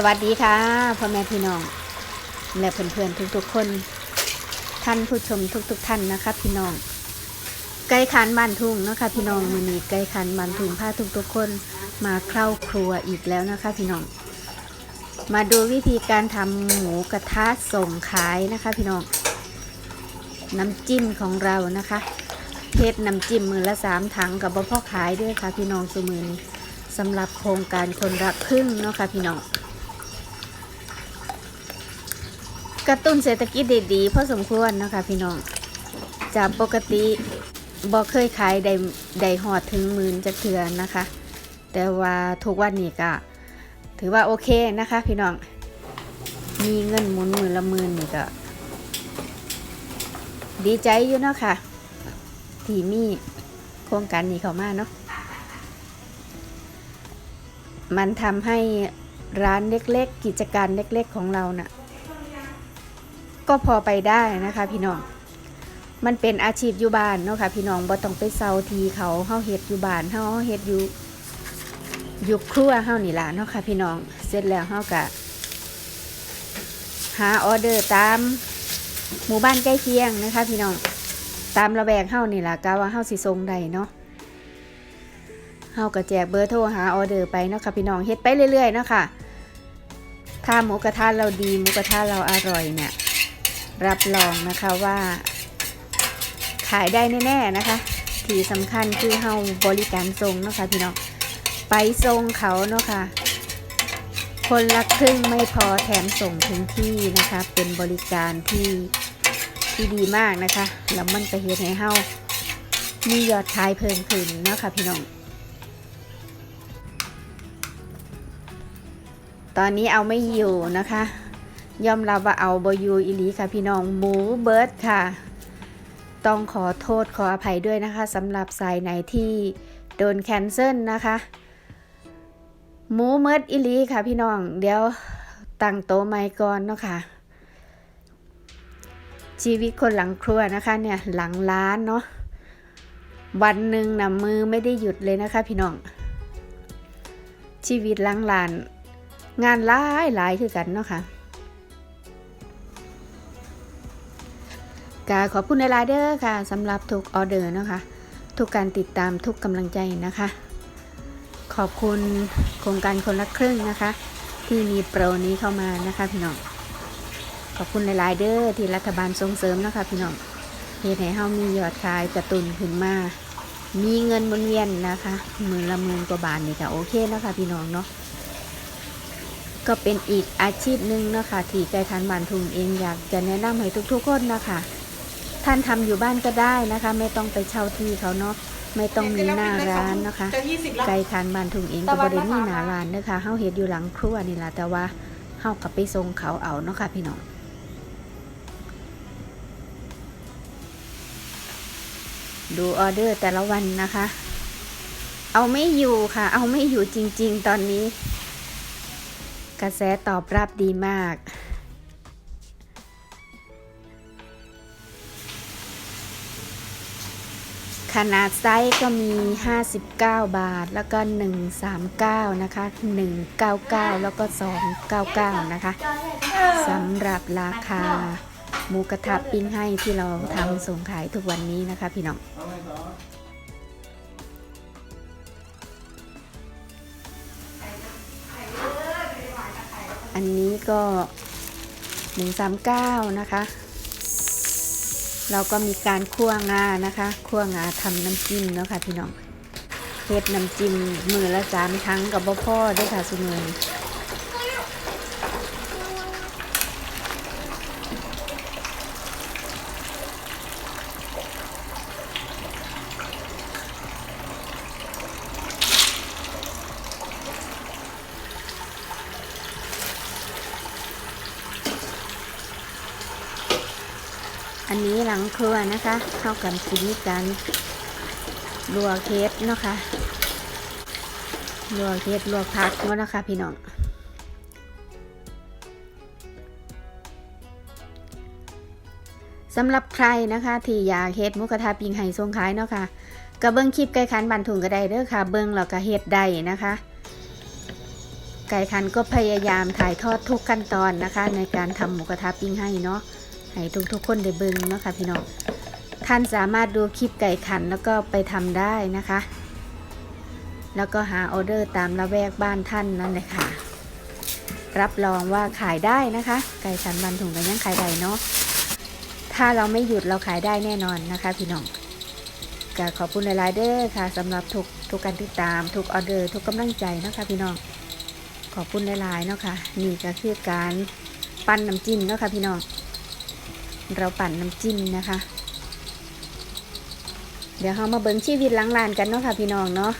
สวัสดีค่ะพ่อแม่พี่น้อง และเพื่อนๆทุกๆคน ท่านผู้ชมทุกๆท่านนะคะ พี่น้อง ไก่ขันบ้านทุ่งนะคะ พี่น้องมือนี้ไก่ขันบ้านทุ่งพาทุกๆคนมาเข้าครัวอีกแล้วนะคะ พี่น้อง มาดูวิธีการทำหมูกระทะส่งขายนะคะ พี่น้อง น้ำจิ้มของเรานะคะเพชรน้ำจิ้มมือละสามถังกับพ่อขายด้วยค่ะ พี่น้องสมือนี้สำหรับโครงการคนรักพึ่งเนาะค่ะพี่น้อง กระตุ้นเศรษฐกิจได้ดีพอสมควรนะคะพี่น้องจากปกติบ่เคยขายได้ได้หอดถึงหมื่นจักเทือนนะคะ แต่ว่าทุกวันนี้ก็ถือว่าโอเคนะคะ พี่น้องมีเงินหมุนหมื่นละหมื่นนี่ก็ดีใจอยู่เนาะค่ะที่มีโครงการนี้เข้ามาเนาะมันทำให้ร้านเล็กๆ กิจการเล็กๆของเราน่ะ ก็พอไปได้นะคะ พี่น้อง มันเป็นอาชีพอยู่บ้านเนาะค่ะพี่น้องบ่ต้องไปเซาทีเขาเฮาเฮ็ดอยู่บ้านเฮาเฮ็ดอยู่อยู่ครัวเฮานี่ล่ะเนาะค่ะพี่น้อง เสร็จแล้วเฮาก็หาออเดอร์ตามหมู่บ้านใกล้เคียงนะคะ พี่น้องตามระแวกเฮานี่ล่ะกะว่าเฮาสิส่งได้เนาะเฮาก็แจกเบอร์โทรหาออเดอร์ไปเนาะค่ะพี่น้องเฮ็ดไปเรื่อยๆเนาะค่ะถ้าหมูกระทะเราดีหมูกระทะเราอร่อยเนี่ย รับรองนะคะว่า ขายได้แน่ๆนะคะ ที่สำคัญคือเฮาบริการส่งเนาะค่ะพี่น้องไปส่งเขาเนาะค่ะคนละครึ่งไม่พอแถมส่งถึงที่นะคะ เป็นบริการที่ที่ดีมากนะคะแล้วมันก็เฮ็ดให้เฮามียอดขายเพิ่มขึ้นเนาะค่ะพี่น้องตอนนี้เอาไม่อยู่นะคะ ยอมรับว่าเอาบอยูอิลีค่ะพี่น้องหมูเบิร์ดค่ะ ต้องขอโทษขออภัยด้วยนะคะสำหรับสายไหนที่โดนแคนเซิลนะคะหมูเมิร์ดอิลีค่ะพี่น้อง เดี๋ยวตั้งโต๊ะไม้ก่อนเนาะค่ะ ชีวิตคนหลังครัวนะคะเนี่ยหลังร้านเนาะวันหนึ่งนะมือไม่ได้หยุดเลยนะคะพี่น้อง ชีวิตหลังร้าน งานหลายหลายคือกันเนาะค่ะ กาขอบคุณในลายๆเด้อค่ะสำหรับทุกออเดอร์นะคะ ทุกการติดตามทุกกำลังใจนะคะ ขอบคุณโครงการคนละครึ่งนะคะ ที่มีโปรนี้เข้ามานะคะพี่น้องขอบคุณในลายๆเด้อที่รัฐบาลส่งเสริมนะคะพี่น้องเฮ็ดให้เฮามียอดขายกระตุนขึ้นมา มีเงินหมุนเวียนนะคะหมื่นละหมื่นกว่าบาทนี่ก็โอเคแล้วค่ะพี่น้องเนาะก็เป็นอีกอาชีพหนึ่งนะคะที่ไกด์ทันบานทุงเองอยากจะแนะนำให้ทุกๆคนนะคะ ท่านทำอยู่บ้านก็ได้นะคะ ไม่ต้องไปเช่าที่เขาเนาะไม่ต้องมีหน้าร้านนะคะจะยี่สิบแล้วไกด์ทันบานทุงเองก็บริมีหน้าร้านเนะคะเฮาเฮ็ดอยู่หลังครัวนี่แหละแต่ว่าเฮากลับไปส่งเขาเอาเนาะค่ะพี่น้องดูออเดอร์แต่ละวันนะคะ เอาไม่อยู่ค่ะ เอาไม่อยู่จริง ๆ ตอนนี้ กระแสตอบรับดีมาก ขนาดไซส์ก็มี 59 บาท แล้วก็ 139 นะคะ 199 แล้วก็ 299 นะคะสำหรับราคาหมูกระทะปิ้งให้ที่เราทำส่งขายทุกวันนี้นะคะพี่น้องอันนี้ก็ 139 นะคะ เราก็มีการคั่วงานะคะคั่วงาทำน้ำจิ้มเนาะค่ะพี่น้องเฮ็ดน้ำจิ้มมือละสามครั้งกับบ่พ่อด้วยค่ะสุมือ อันนี้หลังครัวนะคะเข้ากันกินกันลวกเฮ็ดเนาะค่ะลวกเฮ็ดลวกผักเนาะนะคะพี่น้องสำหรับใครนะคะที่อยากเฮ็ดหมุกระทะปิงไห่ทรงขายเนาะค่ะก็เบิ้งคลิปไก่คันบันทุงก็ได้เด้อค่ะ เบิ้งแล้วก็เฮ็ดได้นะคะ ไก่คันก็พยายามถ่ายทอดทุกขั้นตอนนะคะ ในการทำหมูกระทะปิ้งให้เนาะ ให้ทุกๆคนได้เบิ่งเนาะค่ะพี่น้องท่านสามารถดูคลิปไก่ขันแล้วก็ไปทำได้นะคะ แล้วก็หาออเดอร์ตามละแวกบ้านท่านนั่นเลยค่ะ รับรองว่าขายได้นะคะ ไก่ขันบันถุงกันยังขายได้เนาะถ้าเราไม่หยุดเราขายได้แน่นอนนะคะพี่น้องก็ขอบคุณหลายๆเด้อค่ะสำหรับทุกทุกการติดตามทุกออเดอร์ทุกกำลังใจเนาะคะพี่น้องขอบคุณหลายๆเนาะค่ะนี่ก็คือการปั้นน้ำจิ้มเนาะค่ะพี่น้อง เราปั่นน้ำจิ้มนะคะ เดี๋ยวเรามาเบิ้งชีวิตล้างลานกันเนาะค่ะพี่น้องเนาะ